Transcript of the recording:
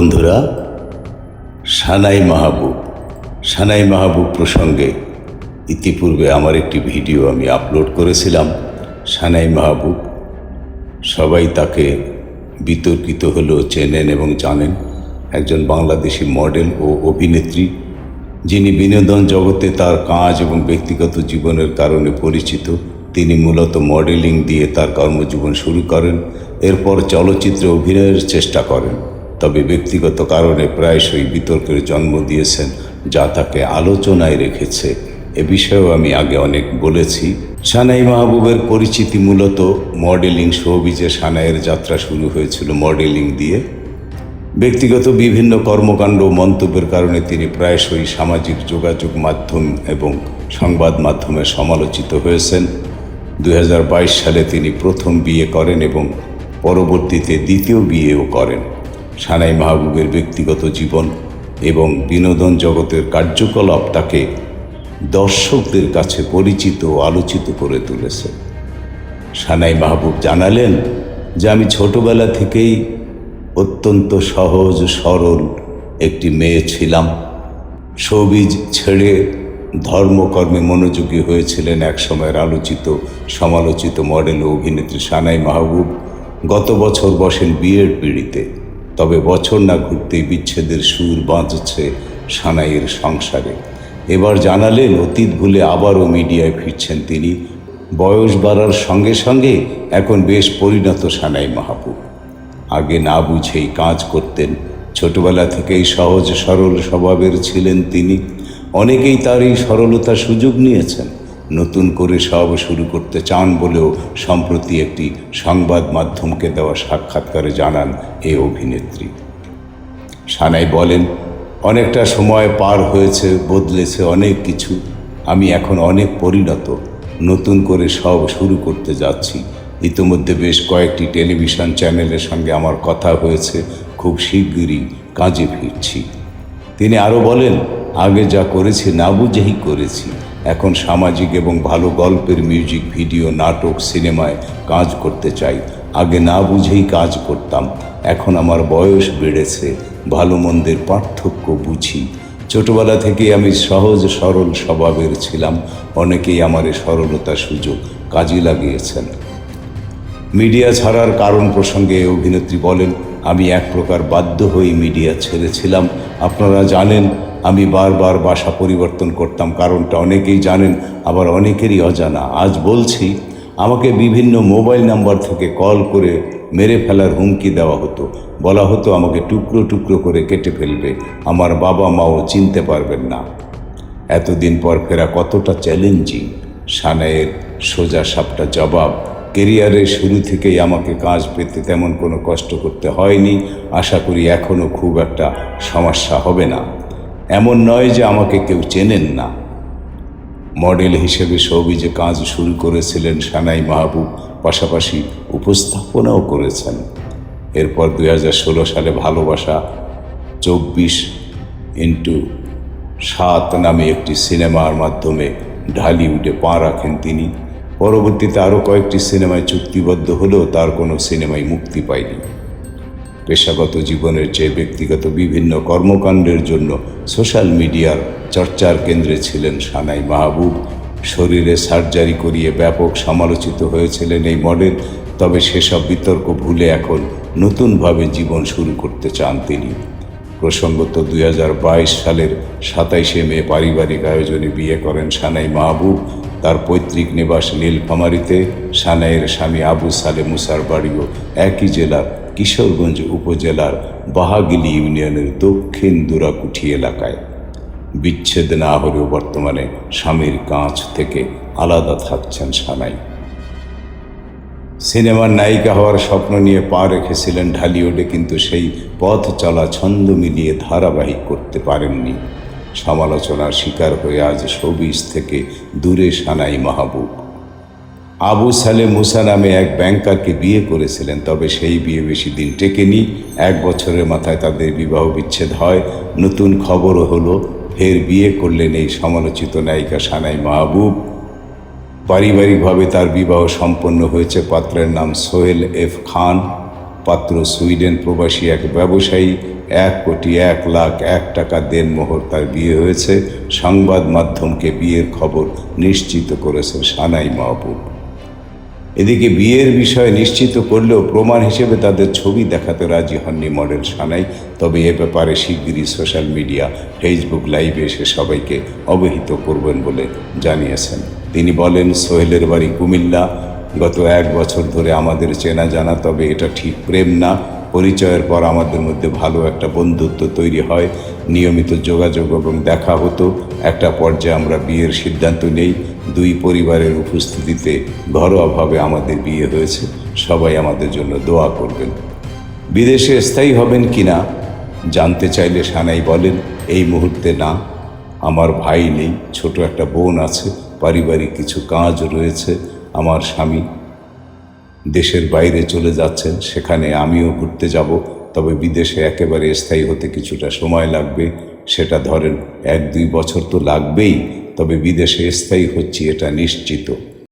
বন্ধুরা, সানাই মাহবুব সানাই মাহবুব প্রসঙ্গে ইতিপূর্বে আমার একটি ভিডিও আমি আপলোড করেছিলাম, সানাই মাহবুব। সবাই তাকে বিতর্কিত হলেও চেনেন এবং জানেন। একজন বাংলাদেশি মডেল ও অভিনেত্রী, যিনি বিনোদন জগতে তার কাজ এবং ব্যক্তিগত জীবনের কারণে পরিচিত। তিনি মূলত মডেলিং দিয়ে তার কর্মজীবন শুরু করেন, এরপর চলচ্চিত্রে অভিনয়ের চেষ্টা করেন। তবে ব্যক্তিগত কারণে প্রায়শই বিতর্কের জন্ম দিয়েছেন যা তাকে আলোচনায় রেখেছে। এ বিষয়েও আমি আগে অনেক বলেছি। সানাই মাহবুবের পরিচিতি মূলত মডেলিং শোবিজে সানাইয়ের যাত্রা শুরু হয়েছিল মডেলিং দিয়ে। ব্যক্তিগত বিভিন্ন কর্মকাণ্ড ও মন্তব্যের কারণে তিনি প্রায়শই সামাজিক যোগাযোগ মাধ্যম এবং সংবাদ মাধ্যমে সমালোচিত হয়েছেন। দু হাজার বাইশ সালে তিনি প্রথম বিয়ে করেন এবং পরবর্তীতে দ্বিতীয় বিয়েও করেন। সানাই মাহবুবের ব্যক্তিগত জীবন এবং বিনোদন জগতের কার্যকলাপ তাকে দর্শকদের কাছে পরিচিত ও আলোচিত করে তুলেছে। সানাই মাহবুব জানালেন যে, আমি ছোটবেলা থেকেই অত্যন্ত সহজ সরল একটি মেয়ে ছিলাম। সবিজ ছেড়ে ধর্মকর্মে মনোযোগী হয়েছিলেন এক সময়ের আলোচিত, সমালোচিত মডেল ও অভিনেত্রী সানাই মাহবুব। গত বছর বসেন বিয়ের পিড়িতে। তবে বছর না ঘুরতেই বিচ্ছেদের সুর বাঁচছে সানাইয়ের সংসারে। এবার জানালেন অতীত ভুলে আবারও মিডিয়ায় ফিরছেন তিনি। বয়স বাড়ার সঙ্গে সঙ্গে এখন বেশ পরিণত সানাই মাহবুব। আগে না বুঝেই কাজ করতেন, ছোটবেলা থেকেই সহজ সরল স্বভাবের ছিলেন তিনি। অনেকেই তার এই সরলতার সুযোগ নিয়েছেন। নতুন করে সব শুরু করতে চান বলেও সম্প্রতি একটি সংবাদ মাধ্যমকে দেওয়া সাক্ষাৎকারে জানান এই অভিনেত্রী। সানাই বলেন, অনেকটা সময় পার হয়েছে, বদলেছে অনেক কিছু। আমি এখন অনেক পরিণত। নতুন করে সব শুরু করতে যাচ্ছি। ইতিমধ্যে বেশ কয়েকটি টেলিভিশন চ্যানেলের সঙ্গে আমার কথা হয়েছে। খুব শিগগিরই কাজে ফিরছি। তিনি আরও বলেন, আগে যা করেছি না বুঝেই করেছি। এখন সামাজিক এবং ভালো গল্পের মিউজিক ভিডিও নাটক সিনেমায় কাজ করতে চাই। আগে না বুঝেই কাজ করতাম। এখন আমার বয়স বেড়েছে। ভালো মন্দের পার্থক্য বুঝি। ছোটবেলা থেকে আমি সহজ সরল স্বভাবের ছিলাম। অনেকেই আমার এই সরলতার সুযোগ কাজে লাগিয়েছেন। মিডিয়া ছাড়ার কারণ প্রসঙ্গে অভিনেত্রী বলেন, আমি এক প্রকার বাধ্য হয়ে মিডিয়া ছেড়েছিলাম। আপনারা জানেন আমি বারবার বাসা পরিবর্তন করতাম, কারণটা অনেকেই জানেন, আবার অনেকেরই অজানা। আজ বলছি, আমাকে বিভিন্ন মোবাইল নাম্বার থেকে কল করে মেরে ফেলার হুমকি দেওয়া হতো। বলা হতো, আমাকে টুকরো টুকরো করে কেটে ফেলবে। আমার বাবা মাও চিনতে পারবেন না। এতদিন পর ফেরা কতটা চ্যালেঞ্জিং। সানায়ের সোজা সাপটা জবাব, কেরিয়ারের শুরু থেকেই আমাকে কাজ পেতে তেমন কোনো কষ্ট করতে হয়নি। আশা করি এখনও খুব একটা সমস্যা হবে না। এমন নয় যে আমাকে কেউ চেনেন না। মডেল হিসেবে সবিজে কাজ শুরু করেছিলেন সানাই মাহবুব, পাশাপাশি উপস্থাপনাও করেছেন। এরপর দু হাজার ষোলো সালে ভালোবাসা চব্বিশ ইন্টু সাত নামে একটি সিনেমার মাধ্যমে ঢালিউডে পা রাখেন তিনি। পরবর্তীতে আরও কয়েকটি সিনেমায় চুক্তিবদ্ধ হলেও তার কোনো সিনেমায় মুক্তি পায়নি। পেশাগত জীবনের চেয়ে ব্যক্তিগত বিভিন্ন কর্মকাণ্ডের জন্য সোশ্যাল মিডিয়ার চর্চার কেন্দ্রে ছিলেন সানাই মাহবুব। শরীরে সার্জারি করিয়ে ব্যাপক সমালোচিত হয়েছিলেন এই মডেল, তবে সেসব বিতর্ক ভুলে এখন নতুনভাবে জীবন শুরু করতে চান তিনি। প্রসঙ্গত দুই হাজার বাইশ সালের সাতাইশে মে পারিবারিক আয়োজনে বিয়ে করেন সানাই মাহবুব। তার পৈতৃক নিবাস নীলফামারীতে। সানাইয়ের স্বামী আবু সালে মুসার বাড়িও একই জেলার কিশোরগঞ্জ উপজেলার বাহাগিলি ইউনিয়নের দক্ষিণ দুরাকুঠি এলাকায়। বিচ্ছেদ না হলেও বর্তমানে স্বামীর কাছ থেকে আলাদা থাকছেন সানাই। সিনেমার নায়িকা হওয়ার স্বপ্ন নিয়ে পা রেখেছিলেন ঢালিউডে, কিন্তু সেই পথ চলা ছন্দ মিলিয়ে ধারাবাহিক করতে পারেননি। সমালোচনার শিকার হয়ে আজ শোবিজ থেকে দূরে সানাই মাহবুব। আবু সালে মুসা নামে এক ব্যাংকারকে বিয়ে করেছিলেন, তবে সেই বিয়ে বেশি দিন টেকেনি। এক বছরের মাথায় তাদের বিবাহ বিচ্ছেদ হয়। নতুন খবরও হলো, ফের বিয়ে করলেন এই সমালোচিত নায়িকা সানাই মাহবুব। পারিবারিকভাবে তার বিবাহ সম্পন্ন হয়েছে পাত্রের নাম সোহেল এফ খান। পাত্র সুইডেন প্রবাসী এক ব্যবসায়ী, এক কোটি এক লাখ এক টাকা দেন মোহর তার বিয়ে হয়েছে। সংবাদ মাধ্যমকে বিয়ের খবর নিশ্চিত করেছে সানাই মাহবুব। এদিকে বিয়ের বিষয়ে নিশ্চিত করলেও প্রমাণ হিসেবে তাদের ছবি দেখাতে রাজি হননি মডেল সানাই তবে এ ব্যাপারে শিগগিরই সোশ্যাল মিডিয়া, ফেসবুক লাইভে এসে সবাইকে অবহিত করবেন বলে জানিয়েছেন। তিনি বলেন, সোহেলের বাড়ি কুমিল্লা। গত এক বছর ধরে আমাদের চেনা জানা, তবে এটা ঠিক প্রেম না। পরিচয়ের পর আমাদের মধ্যে ভালো একটা বন্ধুত্ব তৈরি হয়। নিয়মিত যোগাযোগ এবং দেখা হতো। একটা পর্যায়ে আমরা বিয়ের সিদ্ধান্ত নেই। দুই পরিবারের উপস্থিতিতে ঘরোয়াভাবে আমাদের বিয়ে হয়েছে। সবাই আমাদের জন্য দোয়া করবেন। বিদেশে স্থায়ী হবেন কি না, জানতে চাইলে সানাই বলেন, এই মুহূর্তে না। আমার ভাই নেই, ছোট একটা বোন আছে, পারিবারিক কিছু কাজ রয়েছে, আমার স্বামী দেশের বাইরে চলে যাচ্ছেন, সেখানে আমিও ঘুরতে যাব। তবে বিদেশে একেবারে স্থায়ী হতে কিছুটা সময় লাগবে, সেটা ধরেন এক দুই বছর তো লাগবেই। তবে বিদেশে স্থায়ী হচ্ছি এটা নিশ্চিত।